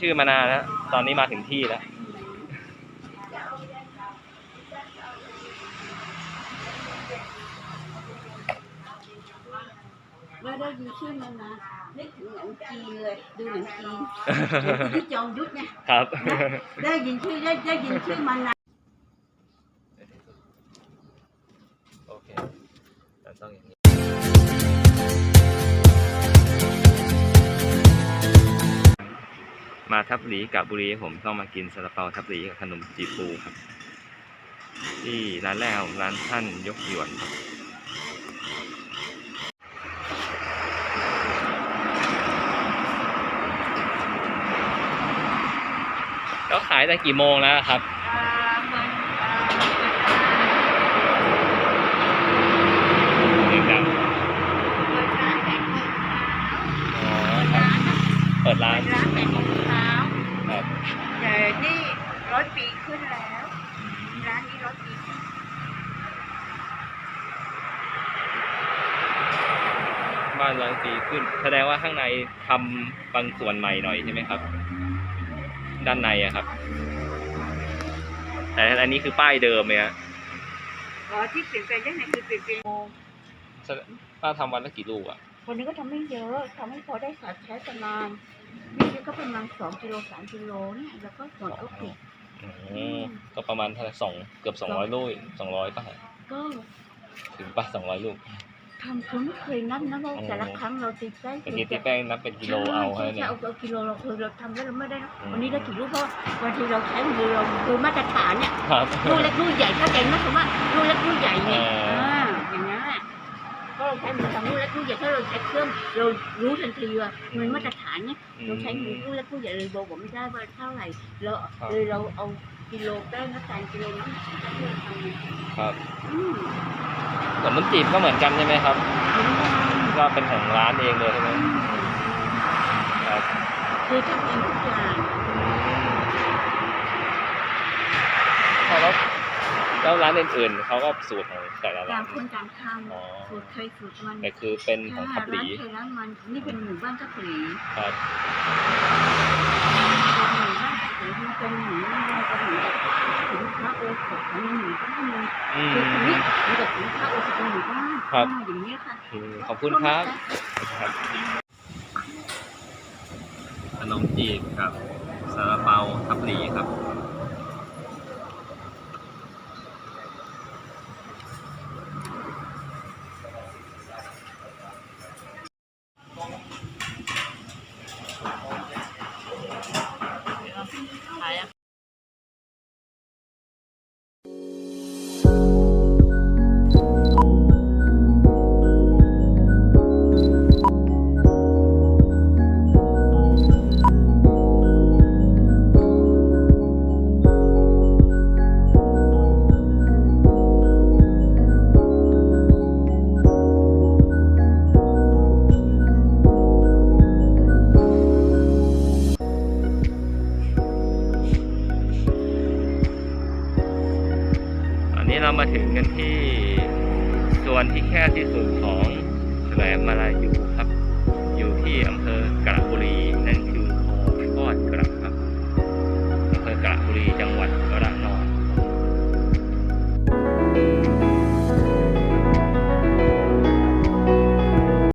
ชื่อมานานแล้วตอนนี้มาถึงที่แล้วเมื่อได้ยินชื่อมันนะนึกถึงหนังจีนเลยดูหนังจีนที่จอมยุทธเนี่ยครับได้ยินชื่อได้ได้ยินชื่อมันนะโอเคเราต้องอย่างนี้ มาทับหลีกับบุรีผมต้องมากินซาลาเปาทับหลีกับขนมจีบปูครับ ที่ร้านแรกร้านท่านยกหยวนครับก็ขายแต่กี่โมงแล้วครับ อ่ามันอ่า หนึ่งครับ เปิดร้านแปดโมง อ๋อ เช้า ครับ เปิดร้าน เปิดร้านแปดโมงเช้า ครับ แต่นี่ ร้อยปีขึ้นแล้วร้านนี้ร้อยปีขึ้นบ้านร้อยปีขึ้น แสดงว่าข้างในทำบางส่วนใหม่หน่อยใช่ไหมครับ ด้านในอะครับ แต่อันนี้คือป้ายเดิมเลยฮะอ๋อที่เปลี่ยนแปลงยังไงคือเปลี่ยนแปลงป้าทำวันละกี่ลูกอะคนนี้ก็ทำไม่เยอะทำให้พอได้สัดใช้ประมาณนี่ก็ประมาณสองกิโลสามกิโลเนี่ยแล้วก็หมดก็ปิด อืมก็ประมาณเท่าไหร่สองเกือบสองร้อยลูกสองร้อยป่ะก็ถึงป่ะสองร้อยลูกทำคือไม่เคยนับนะว่าอ๋อแต่ละครั้งเราตีได้แต่ที่ที่แป้งนับเป็นกิโลเอาใช่ฮะใช่เนี่ยเอาเอากิโลเราคือเราทำได้เราไม่ได้นะอืมวันนี้ได้กี่ลูกเพราะบางทีเราใช้มือเราคือมาตรฐานเนี่ยครับลูกเล็กลูกใหญ่เข้าใจไหมคำว่าลูกเล็กลูกใหญ่เนี่ย เพราะเราใช้มือทำลูกเล็กลูกใหญ่ถ้าเราใช้เครื่องเรารู้ทันทีว่ามันมาตรฐานเนี่ยเราใช้มือลูกเล็กลูกใหญ่เลยบอกผมไม่ได้ว่าเท่าไหร่เราเลยเราเอากิโลแป้งน้ำตาลกิโลน้ำตาลที่เราทำเนี่ยครับอืมขนมจีบก็เหมือนกันใช่ไหมครับเหมือนกันก็เป็นของร้านเองเลยใช่ไหมครับคือทำเองทุกอย่าง แล้ว แล้วร้านอื่นๆเขาก็สูตรของแต่ละต่าร้างน คนต่างทอ๋อำสูตรใครสูตรมันแต่คือเป็นของทับหลีร้านใครร้านมันนี่เป็นหมู่บ้านทับหลีครับ เป็นหมู่บ้านทับหลีมันเป็นหมู่บ้านทับหลีถึงพระโอสถของหมู่บ้านเลยอืมคือตรงนี้มันกับถึงพระโอสถของหมู่บ้านครับ อ่าอย่างนี้ยค่ะ อืมขอบคุณครับครับ ขนมจีบครับซาลาเปาทับหลีครับ นี้เรามาถึงกันที่ส่วนที่แคบที่สุดของแสลมมาลายู